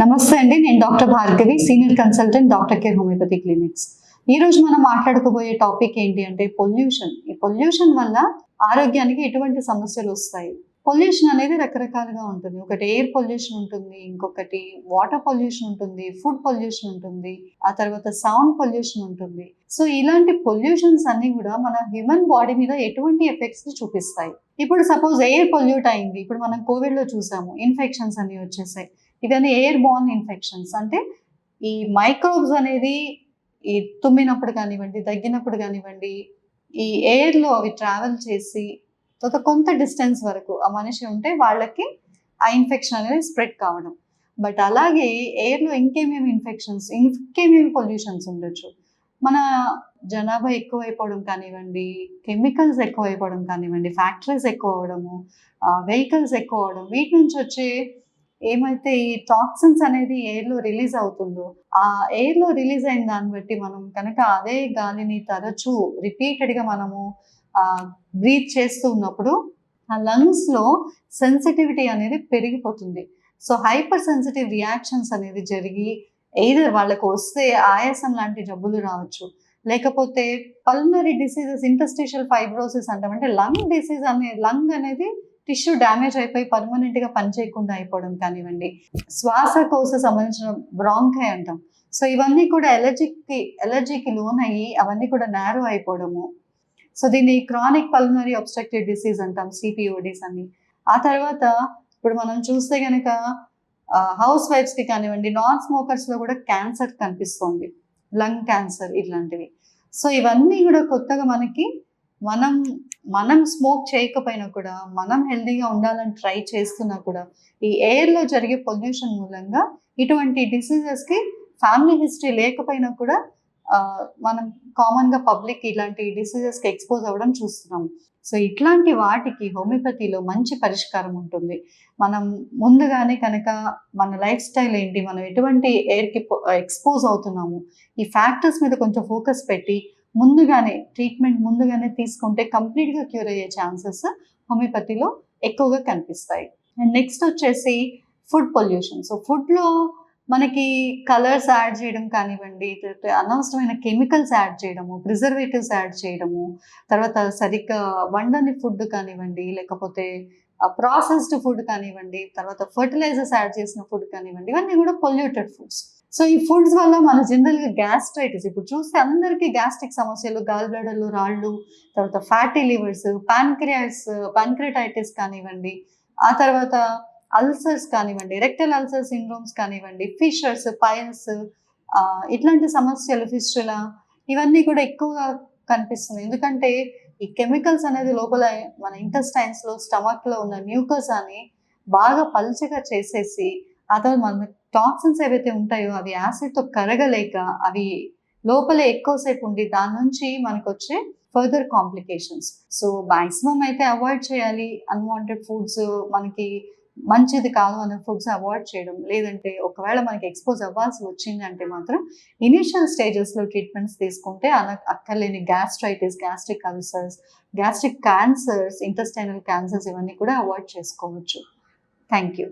నమస్తే అండి నేను doctor Bhargavi senior consultant doctor care homeopathy clinics. ఈ రోజు మనం మాట్లాడుకోబోయే టాపిక్ ఏంటి అంటే పొల్యూషన్. ఈ పొల్యూషన్ వల్ల ఆరోగ్యానికి ఎటువంటి సమస్యలు వస్తాయి? పొల్యూషన్ అనేది రకరకాలుగా ఉంటుంది. ఒకటి ఎయిర్ పొల్యూషన్ ఉంటుంది ఇంకొకటి వాటర్ పొల్యూషన్ ఉంటుంది ఫుడ్ పొల్యూషన్ ఉంటుంది ఆ తర్వాత సౌండ్ పొల్యూషన్ ఉంటుంది. సో ఇలాంటి పొల్యూషన్స్ అన్ని కూడా మన హ్యూమన్ బాడీ మీద ఎటువంటి ఎఫెక్ట్స్ని చూపిస్తాయి. ఇప్పుడు సపోజ్ ఎయిర్ పొల్యూట్ అయింది. ఇప్పుడు మనం కోవిడ్లో చూసాము ఇన్ఫెక్షన్స్ అన్ని వచ్చేసాయి. ఇవన్నీ ఎయిర్ బార్న్ ఇన్ఫెక్షన్స్ అంటే ఈ మైక్రోబ్స్ అనేది ఈ తుమ్మినప్పుడు కానివ్వండి తగ్గినప్పుడు కానివ్వండి ఈ ఎయిర్లో అవి ట్రావెల్ చేసి తర్వాత కొంత డిస్టెన్స్ వరకు ఆ మనిషి ఉంటే వాళ్ళకి ఆ ఇన్ఫెక్షన్ అనేది స్ప్రెడ్ కావడం. బట్ అలాగే ఎయిర్లో ఇంకేమేమి ఇన్ఫెక్షన్స్ ఇంకేమేమి పొల్యూషన్స్ ఉండొచ్చు? మన జనాభా ఎక్కువైపోవడం కానివ్వండి కెమికల్స్ ఎక్కువైపోవడం కానివ్వండి ఫ్యాక్టరీస్ ఎక్కువ అవడము వెహికల్స్ ఎక్కువ అవడం వీటి నుంచి వచ్చే ఏమైతే ఈ టాక్సిన్స్ అనేది ఎయిర్లో రిలీజ్ అవుతుందో ఆ ఎయిర్లో రిలీజ్ అయిన దాన్ని బట్టి మనం కనుక అదే గాలిని తరచూ రిపీటెడ్గా మనము బ్రీత్ చేస్తూ ఉన్నప్పుడు ఆ లంగ్స్లో సెన్సిటివిటీ అనేది పెరిగిపోతుంది. సో హైపర్ సెన్సిటివ్ రియాక్షన్స్ అనేది జరిగి ఎయిదర్ వాళ్ళకు వస్తే ఆయాసం లాంటి జబ్బులు రావచ్చు. లేకపోతే పల్మరీ డిసీజెస్ ఇంటస్టిషియల్ ఫైబ్రోసిస్ అంటాం. అంటే లంగ్ డిసీజ్ అనే లంగ్ అనేది టిష్యూ డ్యామేజ్ అయిపోయి పర్మనెంట్గా పనిచేయకుండా అయిపోవడం కానివ్వండి శ్వాసకోశ సంబంధించిన బ్రాంకై అంటాం. సో ఇవన్నీ కూడా ఎలర్జీకి ఎలర్జీకి లోన్ అయ్యి అవన్నీ కూడా నేరో అయిపోవడము. సో దీన్ని క్రానిక్ పల్మనరీ అబ్స్ట్రక్టివ్ డిసీజ్ అంటాం సిపిఓడిస్ అని. ఆ తర్వాత ఇప్పుడు మనం చూస్తే కనుక హౌస్ వైఫ్స్కి కానివ్వండి నాన్ స్మోకర్స్లో కూడా క్యాన్సర్ కనిపిస్తుంది. లంగ్ క్యాన్సర్ ఇట్లాంటివి. సో ఇవన్నీ కూడా కొత్తగా మనకి మనం మనం స్మోక్ చేయకపోయినా కూడా మనం హెల్దీగా ఉండాలని ట్రై చేస్తున్నా కూడా ఈ ఎయిర్లో జరిగే పొల్యూషన్ మూలంగా ఇటువంటి డిసీజెస్కి ఫ్యామిలీ హిస్టరీ లేకపోయినా కూడా మనం కామన్గా పబ్లిక్ ఇలాంటి డిసీజెస్కి ఎక్స్పోజ్ అవ్వడం చూస్తున్నాం. సో ఇట్లాంటి వాటికి హోమియోపతిలో మంచి పరిష్కారం ఉంటుంది. మనం ముందుగానే కనుక మన లైఫ్ స్టైల్ ఏంటి మనం ఎటువంటి ఎయిర్కి ఎక్స్పోజ్ అవుతున్నాము ఈ ఫ్యాక్టర్స్ మీద కొంచెం ఫోకస్ పెట్టి ముందుగానే ట్రీట్మెంట్ ముందుగానే తీసుకుంటే కంప్లీట్గా క్యూర్ అయ్యే ఛాన్సెస్ హోమియోపతిలో ఎక్కువగా కనిపిస్తాయి. అండ్ నెక్స్ట్ వచ్చేసి ఫుడ్ పొల్యూషన్ సో ఫుడ్లో మనకి కలర్స్ యాడ్ చేయడం కానివ్వండి అనవసరమైన కెమికల్స్ యాడ్ చేయడము ప్రిజర్వేటివ్స్ యాడ్ చేయడము తర్వాత సరిగ్గా వండని ఫుడ్ కానివ్వండి లేకపోతే ప్రాసెస్డ్ ఫుడ్ కానివ్వండి తర్వాత ఫర్టిలైజర్స్ యాడ్ చేసిన ఫుడ్ కానివ్వండి ఇవన్నీ కూడా పొల్యూటెడ్ ఫుడ్స్ సో ఈ ఫుడ్స్ వల్ల మన జనరల్గా గ్యాస్ట్రైటిస్ ఇప్పుడు చూస్తే అందరికీ గ్యాస్ట్రిక్ సమస్యలు గాల్ బ్లడర్లు రాళ్ళు తర్వాత ఫ్యాటీ లివర్స్ పాన్క్రియాస్ పాన్క్రిటైటిస్ కానివ్వండి ఆ తర్వాత అల్సర్స్ కానివ్వండి రెక్టల్ అల్సర్ సిండ్రోమ్స్ కానివ్వండి ఫిషర్స్ పైల్స్ ఇట్లాంటి సమస్యలు ఫిస్టుల ఇవన్నీ కూడా ఎక్కువగా కనిపిస్తుంది ఎందుకంటే ఈ కెమికల్స్ అనేది లోపల మన ఇంటెస్టైన్స్లో స్టమక్లో ఉన్న మ్యూకస్ అని బాగా పల్చగా చేసేసి ఆ తర్వాత మన టాక్సిన్స్ ఏవైతే ఉంటాయో అవి యాసిడ్తో కరగలేక అవి లోపలే ఎక్కువసేపు ఉండి దాని నుంచి మనకు వచ్చే ఫర్దర్ కాంప్లికేషన్స్ సో మాక్సిమం అయితే అవాయిడ్ చేయాలి. అన్వాంటెడ్ ఫుడ్స్ మనకి మంచిది కాదు అనే ఫుడ్స్ అవాయిడ్ చేయడం. లేదంటే ఒకవేళ మనకి ఎక్స్పోజ్ అవ్వాల్సి వచ్చింది అంటే మాత్రం ఇనిషియల్ స్టేజెస్లో ట్రీట్మెంట్స్ తీసుకుంటే అలా అక్కర్లేని gastritis gastric ulcers gastric cancers intestinal cancers ఇవన్నీ కూడా అవాయిడ్ చేసుకోవచ్చు. Thank you